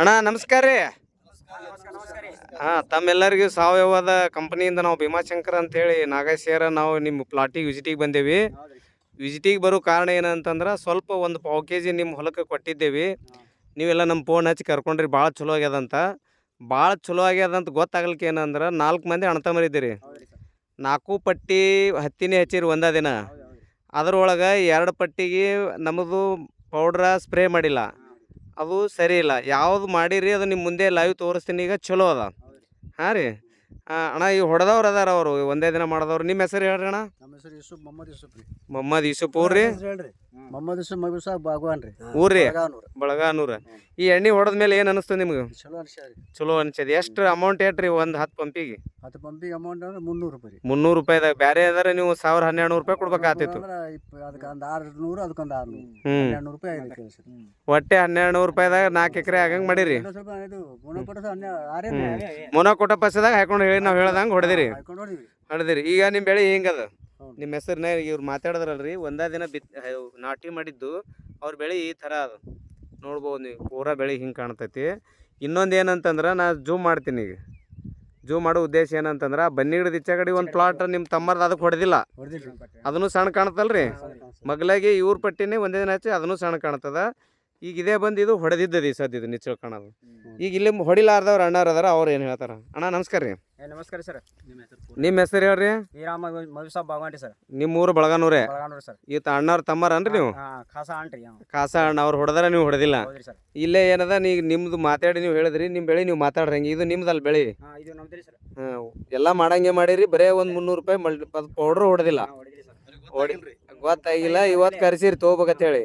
ಅಣ್ಣ, ನಮಸ್ಕಾರ ರೀ. ಹಾಂ, ತಮ್ಮೆಲ್ಲರಿಗೂ ಸಾವಯವದ ಕಂಪನಿಯಿಂದ ನಾವು ಭೀಮಾಶಂಕರ್ ಅಂತೇಳಿ ನಾಗೇಶ್ವರ ನಾವು ನಿಮ್ಮ ಪ್ಲಾಟಿಗೆ ವಿಸಿಟಿಗೆ ಬಂದೇವಿ. ವಿಸಿಟಿಗೆ ಬರೋ ಕಾರಣ ಏನಂತಂದ್ರೆ ಸ್ವಲ್ಪ ಒಂದು ಪಾವು ಕೆ ಜಿ ನಿಮ್ಮ ಹೊಲಕ್ಕೆ ಕೊಟ್ಟಿದ್ದೇವೆ. ನೀವೆಲ್ಲ ನಮ್ಮ ಫೋನ್ ಹಚ್ಚಿ ಕರ್ಕೊಂಡ್ರಿ, ಭಾಳ ಚಲೋ ಆಗ್ಯದಂತ ಭಾಳ ಚಲೋ ಆಗ್ಯದಂತ ಗೊತ್ತಾಗ್ಲಿಕ್ಕೆ ಏನಂದ್ರೆ ನಾಲ್ಕು ಮಂದಿ ಅಣ್ತಮರಿದ್ದೀರಿ ನಾಲ್ಕು ಪಟ್ಟಿ ಹತ್ತಿನೇ ಹಚ್ಚಿರಿ ಒಂದ ದಿನ. ಅದರೊಳಗೆ ಎರಡು ಪಟ್ಟಿಗೆ ನಮ್ಮದು ಪೌಡ್ರ ಸ್ಪ್ರೇ ಮಾಡಿಲ್ಲ. ಅದು ಸರಿ ಇಲ್ಲ. ಯಾವ್ದು ಮಾಡಿರಿ ಅದು ನಿಮ್ಮ ಮುಂದೆ ಲೈವ್ ತೋರಿಸ್ತೀನಿ ಈಗ ಚಲೋ ಅದ. ಹಾಂ ರೀ ಆ, ಅಣ್ಣ ಈ ಹೊಡೆದವ್ರು ಅದಾರ ಅವರು. ಒಂದೇ ದಿನ ಮಾಡಿದವ್ರು. ನಿಮ್ಮ ಹೆಸರು ಹೇಳ್ರಿ ಅಣ್ಣ? ನಮ್ಮ ಹೆಸರು ಯೂಸುಫ್ ಮೊಹಮ್ಮದ್ ಯೂಸುಫ್ ರೀ. ಮೊಹಮ್ಮದ್ ಯೂಸುಫ್ ಊರ್ರಿ ಹೇಳ್ರಿ. ಮೊಹಮ್ಮದ್ ಯೂಸುಫ್ ಮಹಬೂಬ್ ಸಾಬ್ ಬಾಗ್ವಾನ್ ರೀ. ಊರ್ರಿ ಬಗಾನೂರ್ ಬಳಗಾನೂರ ಈ ಎಣ್ಣೆ ಹೊಡೆದ ಮೇಲೆ ಏನು ಅನಿಸ್ತು ನಿಮ್ಗೆ? ಚಲೋ ಅನ್ಸದ್ ರೀ. ಚಲೋ ಅನ್ಸದ ಎಷ್ಟು ಅಮೌಂಟ್ ಏಟ್ರಿ ಒಂದು ಹತ್ತು ಪಂಪಿಗೆ? ಹತ್ತು ಪಂಪಿಗೆ ಅಮೌಂಟ್ ಅಂದ್ರೆ ಮುನ್ನೂರು ರೂಪಾಯಿ ರೀ. ಮುನ್ನೂರು ರೂಪಾಯಿದಾಗ ಬೇರೆ ಅದಾರ ನೀವು ಸಾವಿರ ಹನ್ನೆರಡು ನೂರು ರೂಪಾಯಿ ಕೊಡ್ಬೇಕಾಗ್ತಿತ್ತು ಅಂದ್ರೆ ಇಪ್ಪ ಅದಕ್ಕೆ ಒಂದು ಆರುನೂರು ಅದಕ್ಕೊಂದು ಆರುನೂರು. ಹ್ಞೂ ಹನ್ನೆರಡು ನೂರು ರೂಪಾಯಿ ಆಗಿದೆ ಕೆಲಸ ಒಟ್ಟೆ ಹನ್ನೆರಡು ನೂರು ರೂಪಾಯಿದಾಗ ನಾಲ್ಕು ಎಕರೆ ಆಗಂಗ್ ಮಾಡಿರಿ. ಸ್ವಲ್ಪ ಇದು ಗುಣಪಡಿಸ ಹನ್ನೆರಡು ಆರೇ ಮೊನ ಕೊಟ್ಟ ಪಸದಾಗ ಹಾಕೊಂಡು ಹೇಳಿ ನಾವು ಹೇಳ್ದಂಗೆ ಹೊಡೆದಿರಿ. ಹೊಡೆದಿರಿ. ಈಗ ನಿಮ್ಮ ಬೆಳೆ ಹಿಂಗದ ಅದು? ನಿಮ್ಮ ಹೆಸರನ್ನ ಇವ್ರು ಮಾತಾಡಿದ್ರಲ್ರಿ ಒಂದೇ ದಿನ ಬಿತ್ ನಾಟಿ ಮಾಡಿದ್ದು ಅವ್ರ ಬೆಳೆ ಈ ಥರ ಅದು. ನೋಡ್ಬೋದು ನೀವು ಪೂರಾ ಬೆಳೆ ಹಿಂಗೆ ಕಾಣ್ತೈತಿ. ಇನ್ನೊಂದು ಏನಂತಂದ್ರೆ ನಾ ಜೂಮ್ ಮಾಡ್ತೀನಿ ಈಗ. ಜೂಮ್ ಮಾಡೋ ಉದ್ದೇಶ ಏನಂತಂದ್ರೆ ಬನ್ನಿ ಗಿಡದ ಈಚೆ ಕಡೆ ಒಂದು ಪ್ಲಾಟ್ ನಿಮ್ಮ ತಮ್ಮರ್ದು ಅದಕ್ಕೆ ಹೊಡೆದಿಲ್ಲ. ಅದನ್ನು ಸಣ್ಣ ಕಾಣ್ತಲ್ರಿ. ಮಗ್ಲಾಗಿ ಇವ್ರ ಪಟ್ಟಿನೇ ಒಂದೇ ದಿನ ಹಚ್ಚಿ ಅದನ್ನು ಸಣ್ಣ ಕಾಣ್ತದ. ಈಗ ಇದೇ ಬಂದು ಇದು ಹೊಡೆದಿದ್ದದ ಈ ಸದ್ಯದ ನಿಚ್ಚಳ ಕಾಣೋದು ಈಗ ಇಲ್ಲಿ ಹೊಡಿಲಾರ್ದವ್ರು ಅಣ್ಣಾರ ಅದಾರ ಅವ್ರು ಏನು ಹೇಳ್ತಾರ? ಅಣ್ಣ ನಮಸ್ಕಾರ ರೀ. ನಮಸ್ಕಾರ ಸರ್. ನಿಮ್ಮ ಹೆಸರು ಹೇಳ್ರಿ? ವೀರಾಮ ಮಧು ಸಾಬ್ ಬಾಗವಾಂಟಿ ಸರ್. ನಿಮ್ಮ ಊರು ಬಳಗಾನೂರೇ? ಬಳಗಾನೂರು ಸರ್. ಈತ ಅಣ್ಣವ್ರ ತಮ್ಮರನ್ರಿ ನೀವು? ಖಾಸಾ ಅಣ್ಣ ಅವ್ರು ಹೊಡೆದಾರ ನೀವು ಹೊಡೆದಿಲ್ಲ? ಹೌದ್ರಿ ಸರ್. ಇಲ್ಲೇ ಏನದ ನೀ ನಿಮ್ದು ಮಾತಾಡಿ ನೀವು ಹೇಳಿದ್ರಿ ನಿಮ್ಮ ಬೆಳೆ ನೀವು ಮಾತಾಡ್ರಂಗೆ ಇದು ನಿಮ್ದಲ್ಲ ಬೆಳೆ? ಇದು ನಮ್ದ್ರಿ ಸರ್. ಹಾಂ ಎಲ್ಲ ಮಾಡಂಗೆ ಮಾಡಿರಿ ಬರೇ ಒಂದು ಮುನ್ನೂರು ರೂಪಾಯಿ ಮಲ್ ಪೌಡ್ರು ಹೊಡೆದಿಲ್ಲ. ಗೊತ್ತಾಗಿಲ್ಲ ಇವತ್ ಕರೆಸಿರಿ ತಗೋಬೇಕಂತ ಇವತ್ತು ತೊಗೋಬೇಕಂತೇಳಿ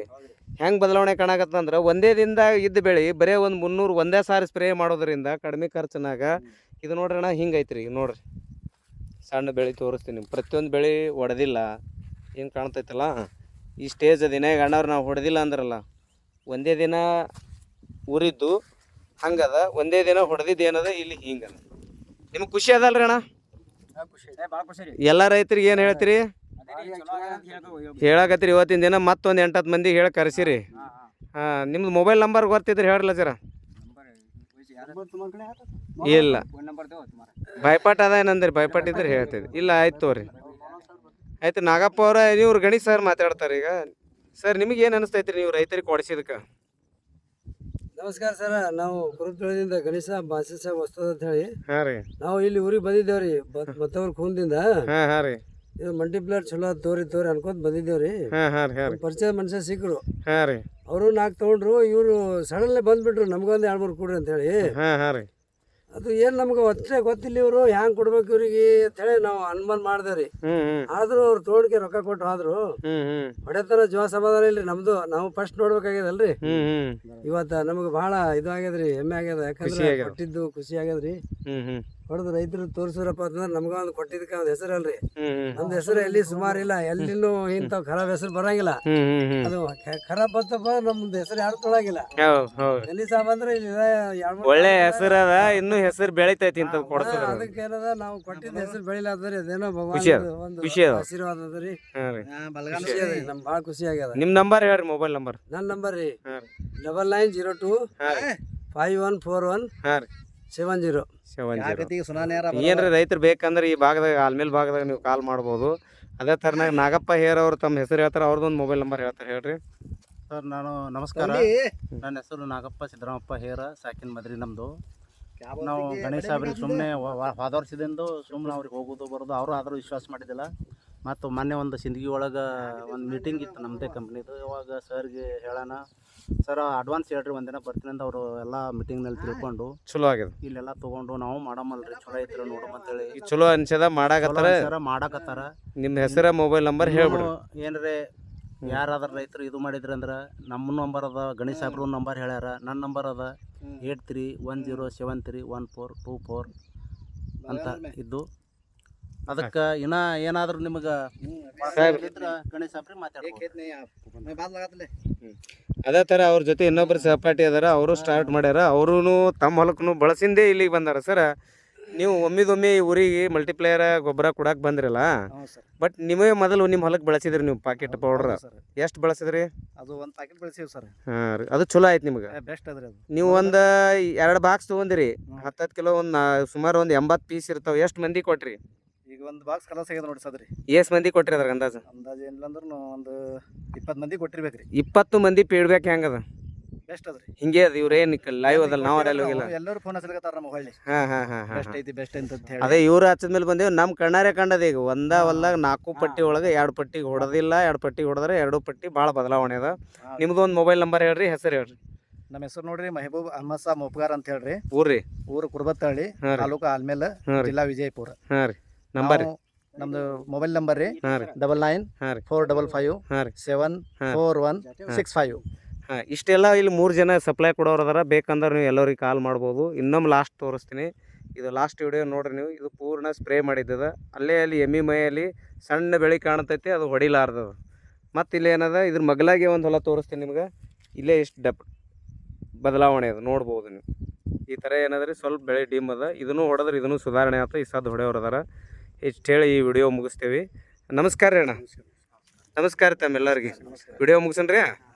ಹೆಂಗೆ ಬದಲಾವಣೆ ಕಾಣಕತ್ತಂದ್ರೆ ಒಂದೇ ದಿನದಾಗ ಇದ್ದ ಬೆಳಿ ಬರೇ ಒಂದು ಮುನ್ನೂರು ಒಂದೇ ಸಾರಿ ಸ್ಪ್ರೇ ಮಾಡೋದ್ರಿಂದ ಕಡಿಮೆ ಖರ್ಚಿನಾಗ ಇದು ನೋಡ್ರಿ ಅಣ್ಣ ಹಿಂಗೆ ಐತ್ರಿ ಈಗ ನೋಡ್ರಿ. ಸಣ್ಣ ಬೆಳೆ ತೋರಿಸ್ತೀನಿ ಪ್ರತಿಯೊಂದು ಬೆಳೆ ಹೊಡೆದಿಲ್ಲ ಏನು ಕಾಣ್ತೈತಲ್ಲ? ಈ ಸ್ಟೇಜ್ ದಿನ ಈಗ ಅಣ್ಣವ್ರು ನಾವು ಹೊಡೆದಿಲ್ಲ ಅಂದ್ರಲ್ಲ ಒಂದೇ ದಿನ ಊರಿದ್ದು ಹಂಗದ ಒಂದೇ ದಿನ ಹೊಡೆದಿದ್ದು ಏನದ ಇಲ್ಲಿ ಹಿಂಗದ ನಿಮ್ಗೆ ಖುಷಿ ಅದಲ್ರಿ ಅಣ್ಣ? ಎಲ್ಲ ರೈತರಿಗೆ ಏನು ಹೇಳ್ತೀರಿ. ಹೇಳಕತ್ತೀರಿ ಇವತ್ತಿನ ದಿನ ಮತ್ತೊಂದು ಎಂಟತ್ತು ಮಂದಿ ಹೇಳಿ ಕರೆಸಿರಿ. ಹಾ ನಿಮ್ದು ಮೊಬೈಲ್ ನಂಬರ್ ಗೊತ್ತಿದ್ರೆ ಹೇಳ್ರಲ್ಲ ಜರ. ಇಲ್ಲ. ಭಯಪಾಟ್ ಅದ ಏನಂದ್ರೆ? ಭಯಪಾಟ್ ಇದ್ರೆ ಇಲ್ಲ ಆಯ್ತು ತೋರಿ ಆಯ್ತು ನಾಗಪ್ಪ ಅವ್ರ ಇವ್ರು ಗಣೇಶ್ ಸರ್ ಮಾತಾಡ್ತಾರೆ ಈಗ. ಸರ್ ನಿಮಗೆ ಏನು ಅನಿಸ್ತೈತ್ರಿ ನೀವು ರೈತರಿಗೆ ಕೊಡಿಸಿದಕ್ಕೆ? ನಮಸ್ಕಾರ ಸರ್. ನಾವು ಕುರುಪುರದಿಂದ ಗಣೇಶ ಬಾಸಿಸ ವಸ್ತು ಅಂತ ಹೇಳಿ. ಹಾಂ ರೀ. ನಾವು ಇಲ್ಲಿ ಊರಿಗೆ ಬಂದಿದ್ದೇವ್ರಿ ಮತ್ತವ್ರ ಖೂನ್ದಿಂದ ಹಾಂ ಹಾಂ ರೀ. ಇದು ಮಲ್ಟಿಪ್ಲೇರ್ ಚಲೋ ತೋರಿ ತೋರಿ ಅನ್ಕೊಂತ ಬಂದಿದ್ದೇವ್ರಿ ಹಾಂ ಹಾಂ ರೀ ಹಾಂ ರೀ. ಪರಿಚಯ ಮನುಷ್ಯ ಸಿಕ್ಕರು ಹಾಂ ರೀ. ಅವರು ನಾಲ್ಕು ತಗೊಂಡ್ರು ಇವರು ಸಡನ್ಲಿ ಬಂದ್ಬಿಟ್ರು ನಮ್ಗೊಂದು ಎರಡು ಮೂರು ಕೊಡ್ರಿ ಅಂತ ಹೇಳಿ. ಹಾಂ ಹಾಂ ರೀ. ಅದು ಏನು ನಮ್ಗೆ ಒತ್ತೇ ಗೊತ್ತಿಲ್ಲ ಇವರು ಹ್ಯಾಂಗ್ ಕೊಡ್ಬೇಕು ಇವ್ರಿಗೆ ಅಂತ ಹೇಳಿ ನಾವು ಅನುಮಾನ ಮಾಡ್ದೇವ್ರಿ ಆದ್ರೂ ಅವ್ರು ತೋಡ್ಕೆ ರೊಕ್ಕ ಕೊಟ್ಟು ಆದ್ರು ಹೊಡೆತನ ಜೀವ ಸಮಾಧಾನ ಇಲ್ರಿ ನಮ್ದು. ನಾವು ಫಸ್ಟ್ ನೋಡ್ಬೇಕಾಗ್ಯದಲ್ರಿ ಇವತ್ತ ನಮ್ಗೆ ಬಹಳ ಇದು ಆಗ್ಯದ್ರಿ ಹೆಮ್ಮೆ ಆಗ್ಯದ. ಖುಷಿ ಯಾಕಂದ್ರೆ ಆಗ್ಯದ. ಕೊಟ್ಟಿದ್ದು ಖುಷಿ ಆಗ್ಯದ್ರಿ ಹ್ಞೂ ಹ್ಞೂ ಹೊಡೆದು ರೈತರು ತೋರಿಸಿದ್ರಪ್ಪ ಅಂತಂದ್ರೆ ನಮ್ಗ ಒಂದು ಕೊಟ್ಟಿದ್ದಕ್ಕೆ ಒಂದು ಹೆಸರು ಅಲ್ರಿ. ನಮ್ದು ಹೆಸರು ಎಲ್ಲಿ ಸುಮಾರು ಇಲ್ಲ ಎಲ್ಲಿನೂ ಇಂಥವು ಖರಾಬ್ ಹೆಸರು ಬರಂಗಿಲ್ಲ. ಅದು ಖರಾಬ್ ಬಂತಪ್ಪ ನಮ್ದು ಹೆಸರು ಯಾರು ತೊಳಗಿಲ್ಲ. ಎಲ್ಲಿ ಸಾಬ್ ಅಂದ್ರೆ ಒಳ್ಳೆ ಹೆಸರು ಅದ ಇನ್ನು ಹೆಸರು ಬೆಳಿತೈತಿ ಅಂತ ಅದಕ್ಕೆ ಏನದ ನಾವು ಕೊಟ್ಟಿದ್ದ ಹೆಸರು ಬೆಳಿಲಾದ್ರಿ ಅದೇನೋ ಖುಷಿ ಅದ. ಭಗವಾನ್ ಒಂದು ಖುಷಿ ಅದ. ಆಶೀರ್ವಾದ ಅದರಿ ನಮ್ ರೀ. ಖುಷಿ ಆಗ್ಯದ. ನಿಮ್ಮ ನಂಬರ್ ಹೇಳ್ರಿ ಮೊಬೈಲ್ ನಂಬರ್. ನನ್ನ ನಂಬರ್ ರೀ. Double nine zero two five one four one ಹಾಂ ರೀ. Seven zero. Seven zero. ಸುನಾನೇರ ಏನ್ರಿ ರೈತರು ಬೇಕಂದ್ರೆ ಈ ಭಾಗದಾಗ ಆಲ್ಮೇಲ್ ಭಾಗದಾಗ ನೀವು ಕಾಲ್ ಮಾಡ್ಬೋದು. ಅದೇ ಥರನಾಗ ನಾಗಪ್ಪ ಹೇರ್ ಅವ್ರು ತಮ್ಮ ಹೆಸರು ಹೇಳ್ತಾರೆ ಅವ್ರದ್ದೊಂದು ಮೊಬೈಲ್ ನಂಬರ್ ಹೇಳ್ತಾರೆ ಹೇಳ್ರಿ. ಸರ್ ನಾನು ನಮಸ್ಕಾರ. ನನ್ನ ಹೆಸರು ನಾಗಪ್ಪ ಸಿದ್ದರಾಮಪ್ಪ ಹೇರ ಸಾಕಿನ ಮದ್ರಿ ನಮ್ಮದು ನಾವು ಗಣೇಶ ಅವ್ರಿಗೆ ಸುಮ್ಮನೆ ವರ್ಷದಿಂದ ಸುಮ್ಮನೆ ಅವ್ರಿಗೆ ಹೋಗೋದು ಬರೋದು ಅವರು ಆದರೂ ವಿಶ್ವಾಸ ಮಾಡಿದ್ದಿಲ್ಲ. ಮತ್ತು ಮೊನ್ನೆ ಒಂದು ಸಿಂದಗಿ ಒಳಗೆ ಒಂದು ಮೀಟಿಂಗ್ ಇತ್ತು ನಮ್ಮದೇ ಕಂಪ್ನಿದು ಇವಾಗ ಸರ್ಗೆ ಹೇಳೋಣ. ಸರ್ ಅಡ್ವಾನ್ಸ್ ಹೇಳ್ರಿ ಒಂದಿನ ಬರ್ತೀನಿ ಅಂತ ಅವರು ಎಲ್ಲ ಮೀಟಿಂಗ್ನಲ್ಲಿ ತಿಳ್ಕೊಂಡು ಚಲೋ ಆಗ್ಯದ ಇಲ್ಲೆಲ್ಲ ತೊಗೊಂಡು ನಾವು ಮಾಡಮಲ್ರಿ ಚಲೋ ಐತ್ರಿ ನೋಡಮ್ ಅಂತ ಹೇಳಿ ಚಲೋ ಅನ್ಸದ ಮಾಡಾಕತ್ತಾರ? ಸರ ಮಾಡಾಕತ್ತಾರ. ನಿಮ್ಮ ಹೆಸರ ಮೊಬೈಲ್ ನಂಬರ್ ಹೇಳ್ಬಿಡು ಏನ್ರಿ ಯಾರಾದ್ರೂ ಯಾರಾದ್ರ ರೈತರು ಇದು ಮಾಡಿದ್ರಿ ಅಂದ್ರೆ ನಮ್ಮ ನಂಬರ್ ಅದ ಗಣೇಶ್ ಸಾಬ್ರ ನಂಬರ್ ಹೇಳ್ಯಾರ. ನನ್ನ ನಂಬರ್ ಅದ eight three one zero seven three one four two four ಅಂತ ಇದ್ದು. ಅದಕ್ಕೆ ಇನ್ನ ಏನಾದರೂ ನಿಮಗೆ ಗಣೇಶ್ ಅದೇ ಥರ ಅವ್ರ ಜೊತೆ ಇನ್ನೊಬ್ರು ಸಹಪಾಠಿ ಅದಾರ ಅವರು ಸ್ಟಾರ್ಟ್ ಮಾಡ್ಯಾರ ಅವರು ತಮ್ಮ ಹೊಲಕ್ಕೂ ಬಳಸಿಂದೆ ಇಲ್ಲಿಗೆ ಬಂದಾರ ಸರ್. ನೀವು ಒಮ್ಮಿದೊಮ್ಮೆ ಈ ಊರಿಗೆ ಮಲ್ಟಿಪ್ಲೇಯರ್ ಗೊಬ್ಬರ ಕೊಡಕ್ಕೆ ಬಂದ್ರಲ್ಲ ಬಟ್ ನಿಮಗೆ ಮೊದಲು ನಿಮ್ಮ ಹೊಲಕ್ಕೆ ಬಳಸಿದ್ರಿ ನೀವು ಪಾಕೆಟ್ ಪೌಡ್ರ್ ಸರ್. ಎಷ್ಟು ಬಳಸಿದ್ರಿ? ಅದು ಒಂದು ಪ್ಯಾಕೆಟ್ ಬೆಳೆಸೀವಿ ಸರ್. ಹಾಂ ರೀ. ಅದು ಚಲೋ ಆಯ್ತು ನಿಮ್ಗೆ. ಬೆಸ್ಟ್ ಅದ್ರಿ ಅದು. ನೀವು ಒಂದು ಎರಡು ಬಾಕ್ಸ್ ತೊಗೊಂದಿರಿ ಹತ್ತತ್ತು ಕಿಲೋ ಒಂದು ಸುಮಾರು ಒಂದು ಎಂಬತ್ತು ಪೀಸ್ ಇರ್ತಾವೆ. ಎಷ್ಟು ಮಂದಿ ಕೊಟ್ರಿ? ಈಗ ಒಂದು ಬಾಕ್ಸ್ ಕಲಸ ಆಗ್ಯದ ನೋಡಿ ಸದ್ರಿ. ಎಷ್ಟು ಮಂದಿ ಕೊಟ್ರಿ ಅದ್ರ ಅಂದಾಜು? ಅಂದಾಜು ಏನಿಲ್ಲ ಅಂದ್ರೆ ಒಂದು ಇಪ್ಪತ್ತು ಮಂದಿ ಕೊಟ್ಟಿರ್ಬೇಕ್ರಿ. ಇಪ್ಪತ್ತು ಮಂದಿ ಫೀಡ್ಬ್ಯಾಕ್ ಹೆಂಗದ ಬೆಸ್ಟ್ ಅದ್ರಿ. ಹಿಂಗೆ ಅದ ಇವ್ರೇನು ಲೈವ್ ಅದಲ್ಲ ನಾವು ಅಲ್ಲಿ ಹೋಗಿಲ್ಲ. ಎಲ್ಲರೂ ಫೋನ್ ಹಚ್ಚಲಿಕತ್ತಾರ ನಮ್ಮ ಹೊಳ್ಳಿ. ಹಾಂ ಹಾಂ ಹಾ ಬೆಸ್ಟ್ ಐತಿ ಬೆಸ್ಟ್ ಅಂತ ಹೇಳಿ. ಅದೇ ಇವ್ರು ಹಚ್ಚದ ಮೇಲೆ ಬಂದೇವು ನಮ್ಮ ಕಣ್ಣಾರೆ ಕಂಡದ ಈಗ. ಒಂದ ಹೊಲ್ದಾಗ ನಾಲ್ಕು ಪಟ್ಟಿ ಒಳಗೆ ಎರಡು ಪಟ್ಟಿ ಹೊಡೆದಿಲ್ಲ ಎರಡು ಪಟ್ಟಿ ಹೊಡೆದ್ರೆ ಎರಡು ಪಟ್ಟಿ ಭಾಳ ಬದಲಾವಣೆ ಅದ. ನಿಮ್ದು ಒಂದು ಮೊಬೈಲ್ ನಂಬರ್ ಹೇಳ್ರಿ ಹೆಸರು ಹೇಳ್ರಿ. ನಮ್ಮ ಹೆಸರು ನೋಡ್ರಿ ಮೆಹಬೂಬ್ ಅಹಮದ್ ಸಾಬ್ ಮೊಪ್ಗಾರ್ ಅಂತ ಹೇಳ್ರಿ. ಊರ್ರಿ? ಊರು ಕುರ್ಬತ್ತಹಳ್ಳಿ ತಾಲೂಕು ಆಲ್ಮೇಲ್ ಜಿಲ್ಲಾ ವಿಜಯಪುರ. ಹಾಂ ರೀ. ನಂಬರ್ ನಮ್ದು ಮೊಬೈಲ್ ನಂಬರ್ ರೀ. ಹಾಂ ರೀ. ಡಬಲ್ ನೈನ್ ಹಾಂ ರೀ. ಫೋರ್ ಡಬಲ್ ಫೈವ್ ಹಾಂ ರೀ. Seven. Four one six five ಹಾಂ. ಇಷ್ಟೆಲ್ಲ ಇಲ್ಲಿ ಮೂರು ಜನ ಸಪ್ಲೈ ಕೊಡೋರು ಅದಾರ. ಬೇಕಂದ್ರೆ ನೀವು ಎಲ್ಲರಿಗೆ ಕಾಲ್ ಮಾಡ್ಬೋದು. ಇನ್ನೊಮ್ಮೆ ಲಾಸ್ಟ್ ತೋರಿಸ್ತೀನಿ. ಇದು ಲಾಸ್ಟ್ ವಿಡಿಯೋ ನೋಡ್ರಿ ನೀವು. ಇದು ಪೂರ್ಣ ಸ್ಪ್ರೇ ಮಾಡಿದ್ದದ. ಅಲ್ಲೇ ಅಲ್ಲಿ ಎಮ್ಮಿ ಮೈಯಲ್ಲಿ ಸಣ್ಣ ಬೆಳೆ ಕಾಣ್ತೈತಿ ಅದು ಹೊಡಿಲಾರ್ದದ. ಮತ್ತು ಇಲ್ಲಿ ಏನದ? ಇದ್ರ ಮಗಲಾಗೆ ಒಂದು ಹೊಲ ತೋರಿಸ್ತೀನಿ ನಿಮ್ಗೆ. ಇಲ್ಲೇ ಇಷ್ಟು ಡಪ್ ಬದಲಾವಣೆ ಅದು. ನೋಡ್ಬೋದು ನೀವು. ಈ ಥರ ಏನದ್ರಿ ಸ್ವಲ್ಪ ಬೆಳೆ ಡಿಮ್ ಅದ. ಇದನ್ನು ಹೊಡೆದ್ರೆ ಇದನ್ನು ಸುಧಾರಣೆ ಆಯ್ತು ಈ ಸದ್ದು ಹೊಡೆಯೋರು ಅದಾರ. ಇಷ್ಟು ಹೇಳಿ ಈ ವಿಡಿಯೋ ಮುಗಿಸ್ತೀವಿ. ನಮಸ್ಕಾರ ರೀ ಅಣ್ಣ. ನಮಸ್ಕಾರ ತಮ್ಮೆಲ್ಲರಿಗೆ. ವಿಡಿಯೋ ಮುಗಿಸನ್ರಿ